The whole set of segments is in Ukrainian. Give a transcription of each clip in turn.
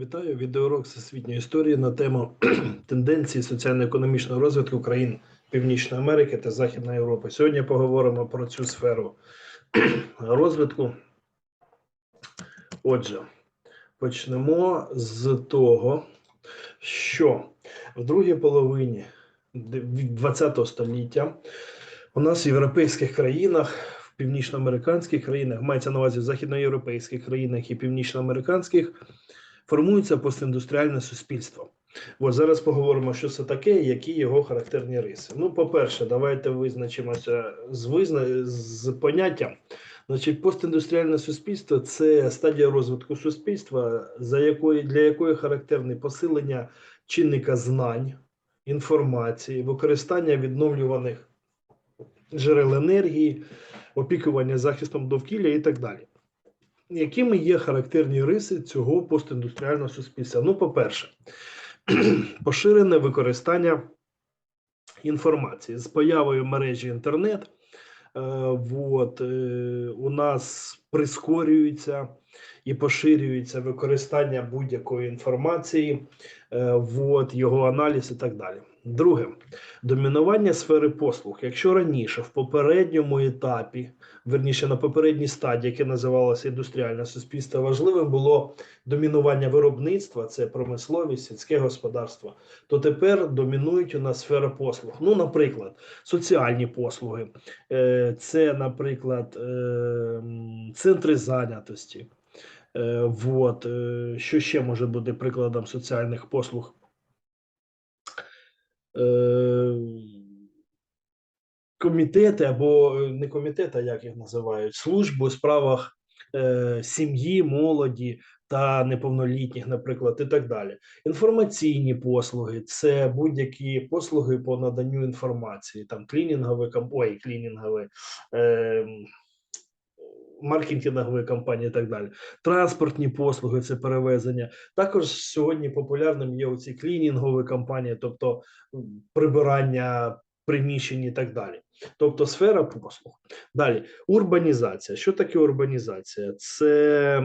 Вітаю відеоурок всесвітньої історії на тему тенденції соціально-економічного розвитку країн Північної Америки та Західної Європи. Сьогодні поговоримо про цю сферу розвитку. Отже, почнемо з того, що в другій половині ХХ століття у нас в європейських країнах, північноамериканських країнах, мається на увазі в західноєвропейських країнах і північноамериканських, формується постіндустріальне суспільство. От зараз поговоримо, що це таке, і які його характерні риси. Ну, по-перше, давайте визначимося з визна... з поняттям. Значить, постіндустріальне суспільство це стадія розвитку суспільства, за якої для якої характерне посилення чинника знань, інформації, використання відновлюваних джерел енергії, опікування захистом довкілля і так далі. Якими є характерні риси цього постіндустріального суспільства? Ну, по-перше, поширене використання інформації з появою мережі інтернет. Е, вот, е, у нас прискорюється і поширюється використання будь-якої інформації, е, вот, його аналіз і так далі. Друге, домінування сфери послуг. Якщо раніше в попередньому етапі, верніше на попередній стадії, яке називалося індустріальне суспільство, важливим було домінування виробництва, це промисловість, сільське господарство, то тепер домінують у нас сфера послуг. Ну, наприклад, соціальні послуги, е, це, наприклад, е, центри зайнятості. Е, Вот, е, що ще може бути прикладом соціальних послуг? Е, комітети або е, не комітети, а як їх називають, служби у справах е, сім'ї, молоді та неповнолітніх, наприклад, і так далі. Інформаційні послуги це будь-які послуги по наданню інформації, там клінінгові кам- ой, клінінгові. Е, Маркетингові компанії і так далі, транспортні послуги це перевезення. Також сьогодні популярним є оці клінінгові компанії, тобто прибирання приміщень і так далі. Тобто сфера послуг. Далі урбанізація. Що таке урбанізація? Це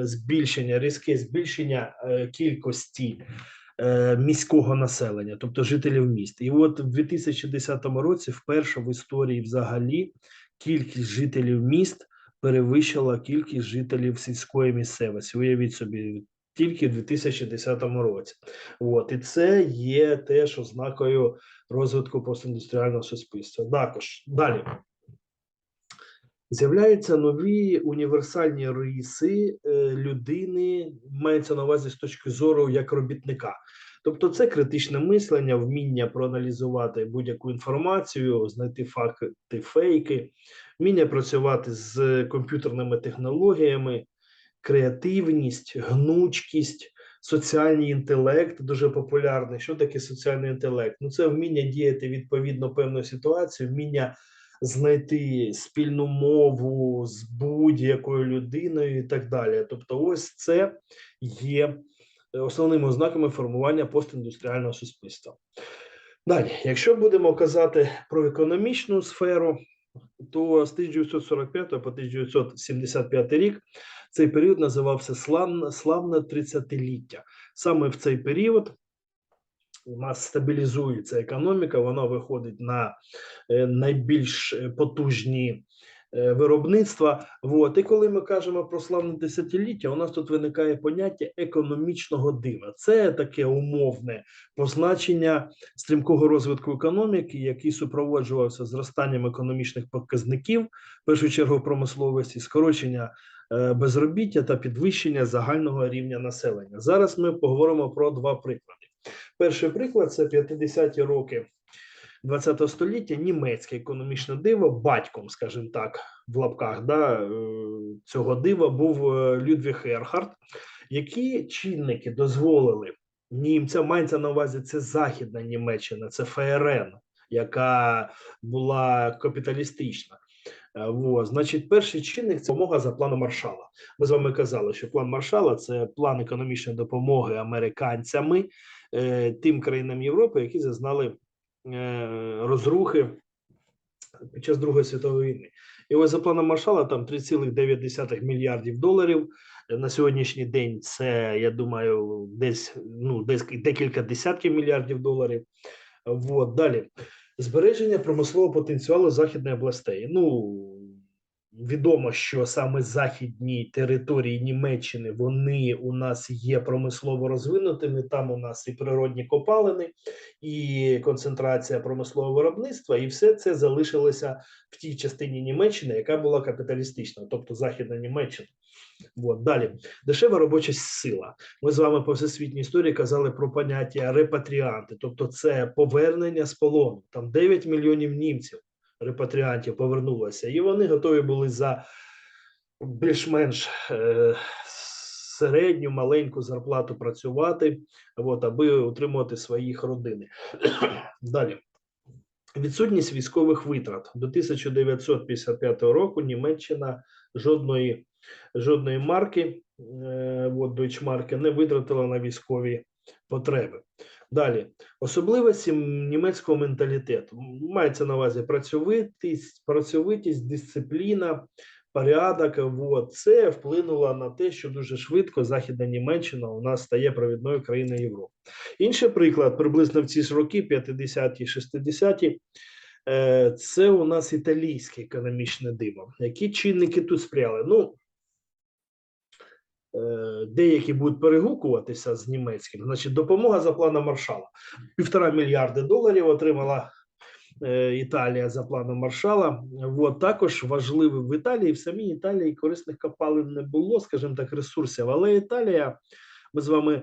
збільшення, різке збільшення е, кількості е, міського населення, тобто жителів міст. І от в 2010 році, вперше в історії взагалі, кількість жителів міст перевищила кількість жителів сільської місцевості. Уявіть собі, тільки в 2010 році. От і це є теж ознакою розвитку постіндустріального суспільства. Також далі з'являються нові універсальні риси е, людини, мається на увазі з точки зору як робітника. Тобто, це критичне мислення, вміння проаналізувати будь-яку інформацію, знайти факти, фейки, вміння працювати з комп'ютерними технологіями, креативність, гнучкість, соціальний інтелект дуже популярний. Що таке соціальний інтелект? Ну, це вміння діяти відповідно певної ситуації, вміння знайти спільну мову з будь-якою людиною і так далі. Тобто, ось це є основними ознаками формування постіндустріального суспільства. Далі, якщо будемо казати про економічну сферу, то з 1945 по 1975 рік цей період називався славне, славне 30-ліття. Саме в цей період у нас стабілізується економіка, вона виходить на е, найбільш е, потужні виробництва. Вот. І коли ми кажемо про славне десятиліття, у нас тут виникає поняття економічного дива. Це таке умовне позначення стрімкого розвитку економіки, який супроводжувався зростанням економічних показників, в першу чергу промисловості, скорочення е, безробіття та підвищення загального рівня населення. Зараз ми поговоримо про два приклади. Перший приклад це 50-ті роки ХХ століття німецьке економічне диво, батьком, скажімо так, в лапках да, е, цього дива був е, Людвіг Ерхард. Які чинники дозволили німцям, мається на увазі це Західна Німеччина, це ФРН, яка була капіталістична. Е, Во, значить, перший чинник це допомога за планом Маршала. Ми з вами казали, що план Маршала це план економічної допомоги американцями е, тим країнам Європи, які зазнали розрухи під час Другої світової війни. І ось за планом Маршала там 3,9 мільярдів доларів. На сьогоднішній день це, я думаю, десь ну десь декілька десятків мільярдів доларів. От, Далі збереження промислового потенціалу західної областей. Ну відомо, що саме західні території Німеччини вони у нас є промислово розвинутими. Там у нас і природні копалини, і концентрація промислового виробництва, і все це залишилося в тій частині Німеччини, яка була капіталістична, тобто Західна Німеччина. От, далі дешева робоча сила. Ми з вами по всесвітній історії казали про поняття репатріанти, тобто це повернення з полону. Там 9 мільйонів німців репатріантів повернулося, і вони готові були за більш-менш е, середню маленьку зарплату працювати, от, аби утримувати своїх родини. Далі. Відсутність військових витрат до 1955 року Німеччина жодної жодної марки е, от, Deutschmark не витратила на військові потреби. Далі особливості німецького менталітету мається на увазі працьовитість, працьовитість, дисципліна, порядок. От. Це вплинуло на те, що дуже швидко Західна Німеччина у нас стає провідною країною Європи. Інший приклад, приблизно в ці ж роки, 50-ті, 60-ті, е, це у нас італійське економічне диво. Які чинники тут сприяли? Ну, деякі будуть перегукуватися з німецьким. Значить, допомога за планом Маршала. Півтора мільярди доларів отримала е, Італія за планом Маршала. От також важливий в Італії, в самій Італії корисних копалин не було, скажімо так, ресурсів. Але Італія, ми з вами,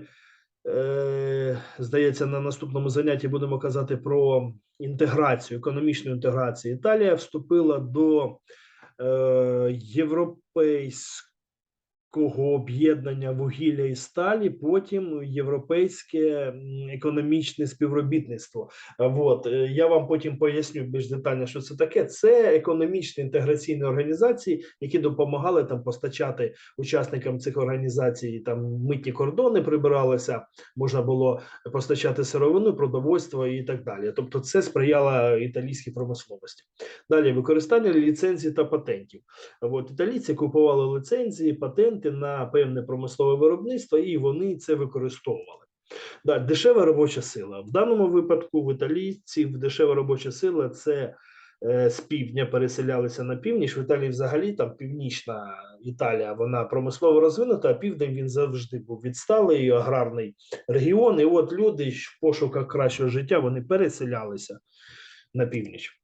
е, здається, на наступному занятті будемо казати про інтеграцію, економічну інтеграцію. Італія вступила до е, європейського об'єднання вугілля і сталі, потім європейське економічне співробітництво. А Вот е, я вам потім поясню більш детально, що це таке. Це економічні інтеграційні організації, які допомагали там постачати учасникам цих організацій. Там митні кордони прибиралися, можна було постачати сировину, продовольство і так далі. Тобто, це сприяло італійській промисловості. Далі використання ліцензій та патентів. От італійці купували ліцензії, патенти на певне промислове виробництво, і вони це використовували. Да, дешева робоча сила. В даному випадку в італійців дешева робоча сила це е, з півдня переселялися на північ. В Італії взагалі там північна Італія, вона промислово розвинута, а південь він завжди був відсталий аграрний регіон. І от люди в пошуках кращого життя вони переселялися на північ.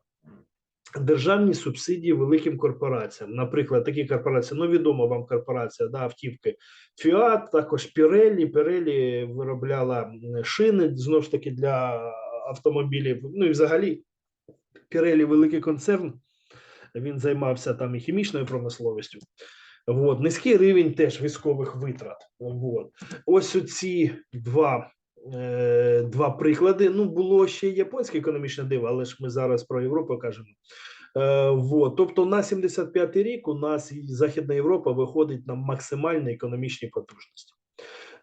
Державні субсидії великим корпораціям, наприклад, такі корпорації, ну відома вам корпорація, да, автівки Фіат, також Пірелі. Пірелі виробляла шини знову ж таки для автомобілів. Ну і взагалі Пірелі великий концерн. Він займався там і хімічною промисловістю. От. Низький рівень теж військових витрат. От. Ось ці два, е, два приклади. Ну, було ще японське економічне диво, але ж ми зараз про Європу кажемо. Е, вот. Тобто на 75-й рік у нас Західна Європа виходить на максимальні економічні потужності.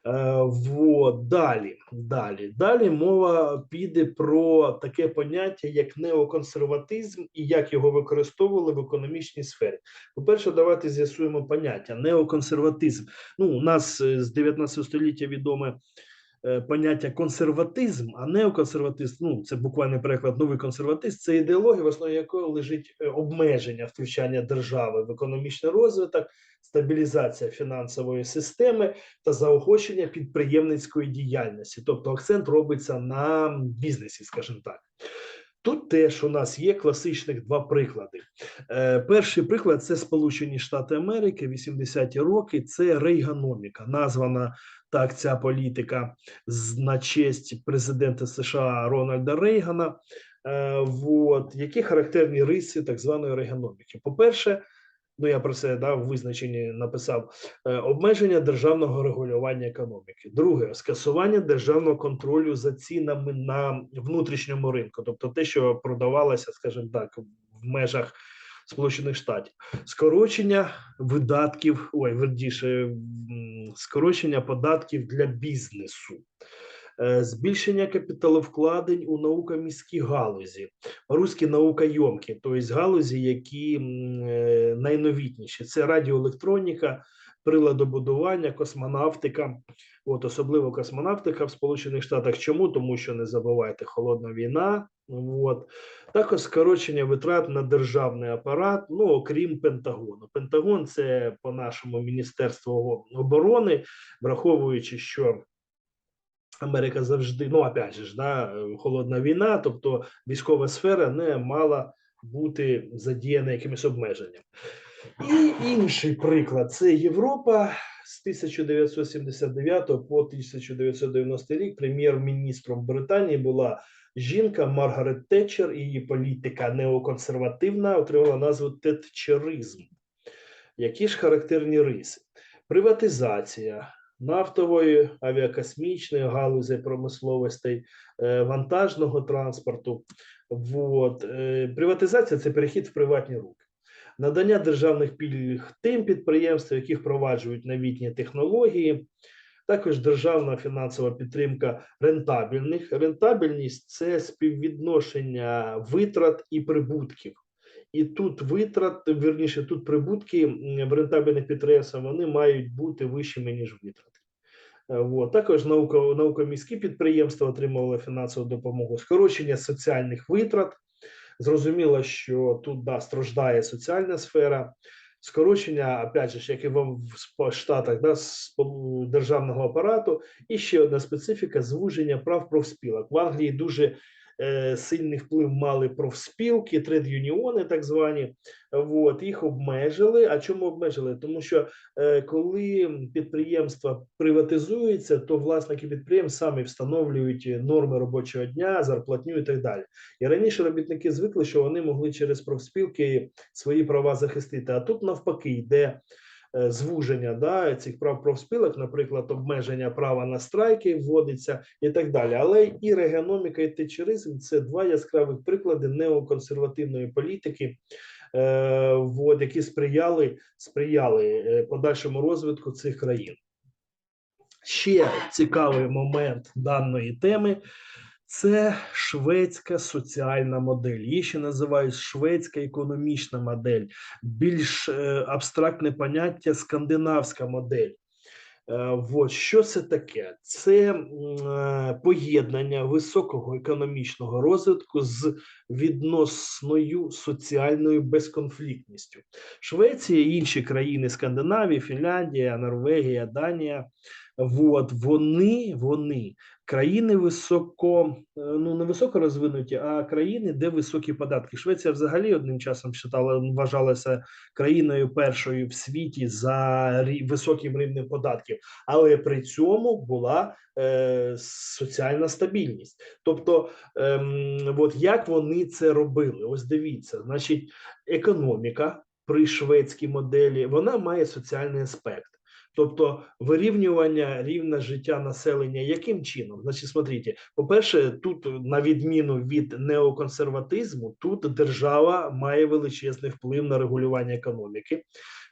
Е, вот. Далі, далі, далі мова піде про таке поняття, як неоконсерватизм і як його використовували в економічній сфері. По-перше, давайте з'ясуємо поняття неоконсерватизм. Ну, у нас е, з 19 століття відоме поняття консерватизм, а неоконсерватизм, ну це буквально переклад новий консерватизм, це ідеологія, в основі якої лежить е, обмеження втручання держави в економічний розвиток, стабілізація фінансової системи та заохочення підприємницької діяльності. Тобто акцент робиться на бізнесі, скажімо так. Тут теж у нас є класичних два приклади. Е, перший приклад це Сполучені Штати Америки, 80-ті роки. Це рейганоміка, названа так ця політика на честь президента США Рональда Рейгана. Е, вот, які характерні риси так званої рейганоміки? По-перше, ну я про це да, в визначенні написав: е, обмеження державного регулювання економіки. Друге скасування державного контролю за цінами на внутрішньому ринку, тобто те, що продавалося, скажімо так, в межах Сполучених Штатів, скорочення видатків, ой, верніше, м, скорочення податків для бізнесу. Е, Збільшення капіталовкладень у науко-міські галузі, руські наукойомкі, тобто галузі, які е, найновітніші. Це радіоелектроніка, приладобудування, космонавтика. От особливо космонавтика в Сполучених Штатах. Чому? Тому що не забувайте холодна війна. От також скорочення витрат на державний апарат. Ну окрім Пентагону. Пентагон це по нашому міністерству оборони, враховуючи, що Америка завжди, ну опять же ж, да, холодна війна, тобто військова сфера не мала бути задіяна якимось обмеженням. І інший приклад це Європа з 1979 по 1990 рік. Прем'єр-міністром Британії була жінка Маргарет Тетчер. Її політика неоконсервативна отримала назву тетчеризм. Які ж характерні риси? Приватизація нафтової авіакосмічної галузі промисловостей, е, вантажного транспорту. Вот. е, Приватизація це перехід в приватні руки. Надання державних пільг тим підприємствам, які впроваджують новітні технології, також державна фінансова підтримка рентабельних. Рентабельність це співвідношення витрат і прибутків. І тут витрат, вірніше, тут прибутки в рентабельних підприємствах вони мають бути вищими, ніж витрати. Е, Вот. Також науко, наукоміські підприємства отримували фінансову допомогу, скорочення соціальних витрат. Зрозуміло, що тут да, страждає соціальна сфера, скорочення, опять же, як і в в Штатах, да, державного апарату, і ще одна специфіка звуження прав профспілок. В Англії дуже сильний вплив мали профспілки, тред-юніони, так звані. От, їх обмежили. А чому обмежили? Тому що е, коли підприємства приватизуються, то власники підприємств самі встановлюють норми робочого дня, зарплатню і так далі. І раніше робітники звикли, що вони могли через профспілки свої права захистити. А тут навпаки йде е, звуження да, цих прав профспілок, наприклад, обмеження права на страйки вводиться і так далі. Але і регіономіка, і течеризм це два яскравих приклади неоконсервативної політики. е, Вот, які сприяли сприяли е, подальшому розвитку цих країн. Ще цікавий момент даної теми це шведська соціальна модель. Її ще називають шведська економічна модель, більш е, абстрактне поняття скандинавська модель. Е, Вот що це таке? Це е, поєднання високого економічного розвитку з відносною соціальною безконфліктністю. Швеція і інші країни Скандинавії, Фінляндія, Норвегія, Данія. Вот вони, вони країни високо, е, ну не високо розвинуті, а країни, де високі податки. Швеція взагалі одним часом вважала, вважалася країною першою в світі за високим рівнем податків, але при цьому була е, соціальна стабільність. Тобто, ем, от як вони це робили? Ось дивіться, значить, економіка при шведській моделі вона має соціальний аспект. Тобто вирівнювання рівня життя населення, яким чином? Значить, смотрите, по-перше, тут на відміну від неоконсерватизму, тут держава має величезний вплив на регулювання економіки,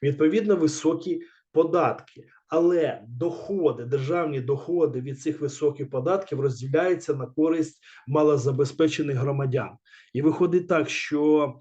відповідно, високі податки. Але доходи, державні доходи від цих високих податків розділяються на користь малозабезпечених громадян. І виходить так, що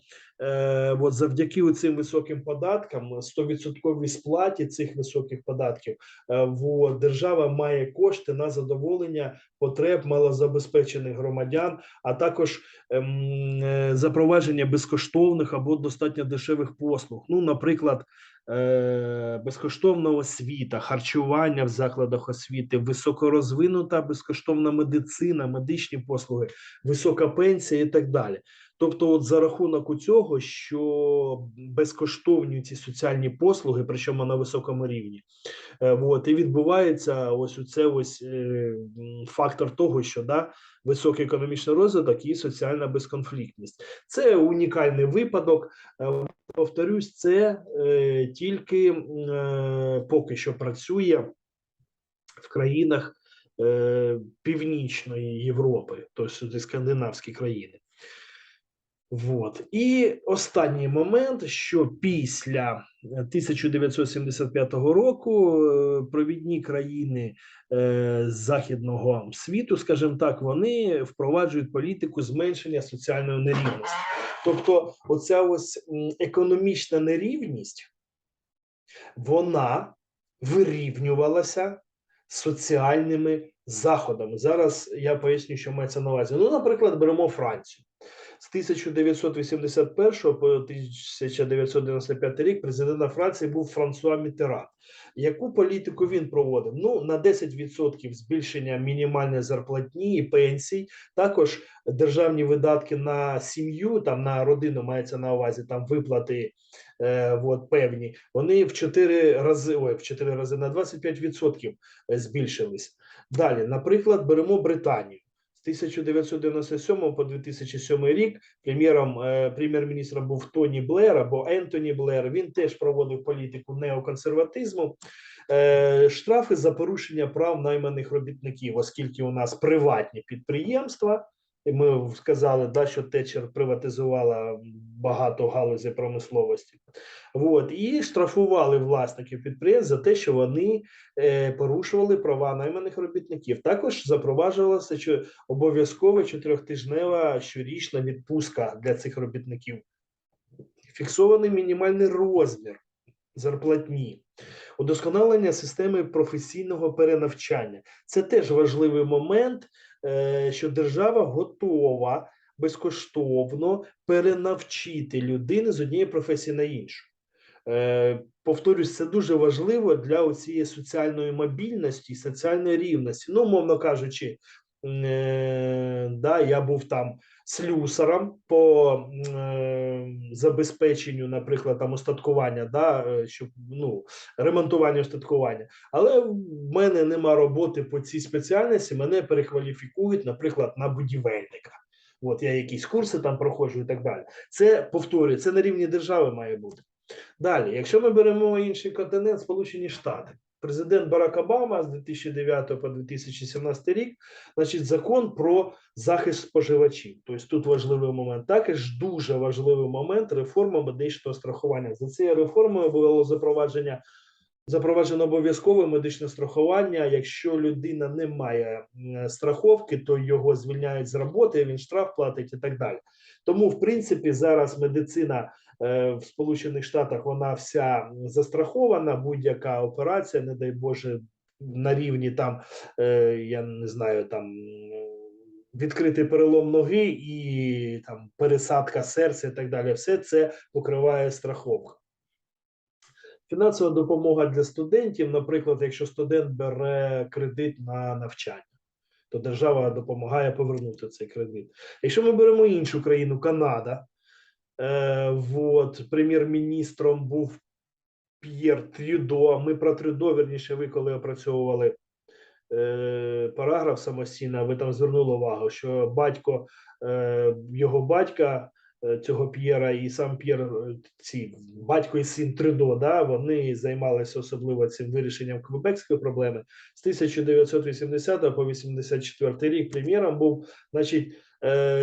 е, от завдяки цим високим податкам, 100% сплаті цих високих податків, е, от, держава має кошти на задоволення потреб малозабезпечених громадян, а також ем, е, запровадження безкоштовних або достатньо дешевих послуг. Ну, наприклад, е, безкоштовна освіта, харчування в закладах освіти, високорозвинута безкоштовна медицина, медичні послуги, висока пенсія і так далі. Тобто, от за рахунок у цього, що безкоштовні ці соціальні послуги, причому на високому рівні, е, от, і відбувається ось у це ось е, фактор того, що да, високий економічний розвиток і соціальна безконфліктність. Це унікальний випадок. Е, Повторюсь, це тільки поки що працює в країнах Північної Європи, тобто скандинавські країни. Вот. І останній момент, що після 1975 року е, провідні країни е, західного світу, скажімо так, вони впроваджують політику зменшення соціальної нерівності. Тобто, оця ось економічна нерівність, вона вирівнювалася соціальними заходами. Зараз я поясню, що мається на увазі. Ну, наприклад, беремо Францію. З 1981 по 1995 рік президентом Франції був Франсуа Мітеран. Яку політику він проводив? Ну на 10% збільшення мінімальної зарплатні і пенсій, також державні видатки на сім'ю, там на родину мається на увазі там виплати е, от, певні. Вони в 4 рази, ой, в 4 рази на 25% збільшились. Далі, наприклад, беремо Британію. З 1997 по 2007 рік прем'єром е, прем'єр-міністром був Тоні Блер або Ентоні Блер. Він теж проводив політику неоконсерватизму. Е, штрафи за порушення прав найманих робітників, оскільки у нас приватні підприємства. І ми сказали, да, що Течер приватизувала багато галузей промисловості. От, і штрафували власників підприємств за те, що вони е, порушували права найманих робітників. Також запроваджувалася що обов'язкова чотирьохтижнева щорічна відпустка для цих робітників. Фіксований мінімальний розмір зарплатні, удосконалення системи професійного перенавчання. Це теж важливий момент, що держава готова безкоштовно перенавчити людини з однієї професії на іншу. Е, Повторюсь, це дуже важливо для цієї соціальної мобільності, соціальної рівності. Ну, мовно кажучи, е, да, я був там слюсаром по е, забезпеченню, наприклад, там устаткування, да, е, щоб ну ремонтування устаткування. Але в мене нема роботи по цій спеціальності. Мене перекваліфікують, наприклад, на будівельника. От я якісь курси там проходжу і так далі. Це повторюю, це на рівні держави має бути. Далі, якщо ми беремо інший континент, Сполучені Штати, президент Барак Обама з 2009 по 2017 рік, значить, закон про захист споживачів. Тобто тут важливий момент. Також дуже важливий момент реформа медичного страхування. За цією реформою було запровадження. Запроваджено обов'язкове медичне страхування. Якщо людина не має страховки, то його звільняють з роботи, він штраф платить і так далі. Тому, в принципі, зараз медицина в Сполучених Штатах вона вся застрахована. Будь-яка операція, не дай Боже, на рівні там е, я не знаю, там відкритий перелом ноги і там пересадка серця, і так далі. Все це покриває страховка. Фінансова допомога для студентів, наприклад, якщо студент бере кредит на навчання, то держава допомагає повернути цей кредит. Якщо ми беремо іншу країну, Канада, е, от, прем'єр-міністром був П'єр Трюдо. Ми про Трюдо, верніше, ви коли опрацьовували е, параграф самостійно, ви там звернули увагу, що батько е, його батька е, цього П'єра і сам П'єр, ці батько і син Трюдо, да, вони займалися особливо цим вирішенням квебекської проблеми. З 1980 по 84 рік прем'єром був, значить,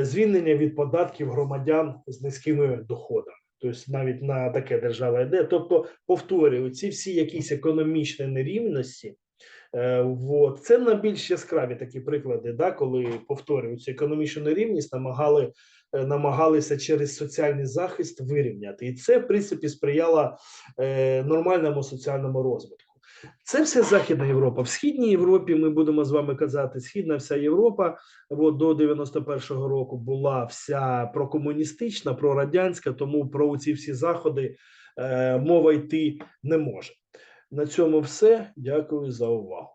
звільнення від податків громадян з низькими доходами. Тобто навіть на таке держава йде. Тобто, повторюю, ці всі якісь економічні нерівності. Е, вот. Це на більш яскраві такі приклади, да, коли повторюю цю економічну нерівність, намагали, е, намагалися через соціальний захист вирівняти. І це, в принципі, сприяло е, нормальному соціальному розвитку. Це все Західна Європа. В Східній Європі ми будемо з вами казати, Східна вся Європа от, до 91-го року була вся прокомуністична, прорадянська, тому про ці всі заходи е, мова йти не може. На цьому все. Дякую за увагу.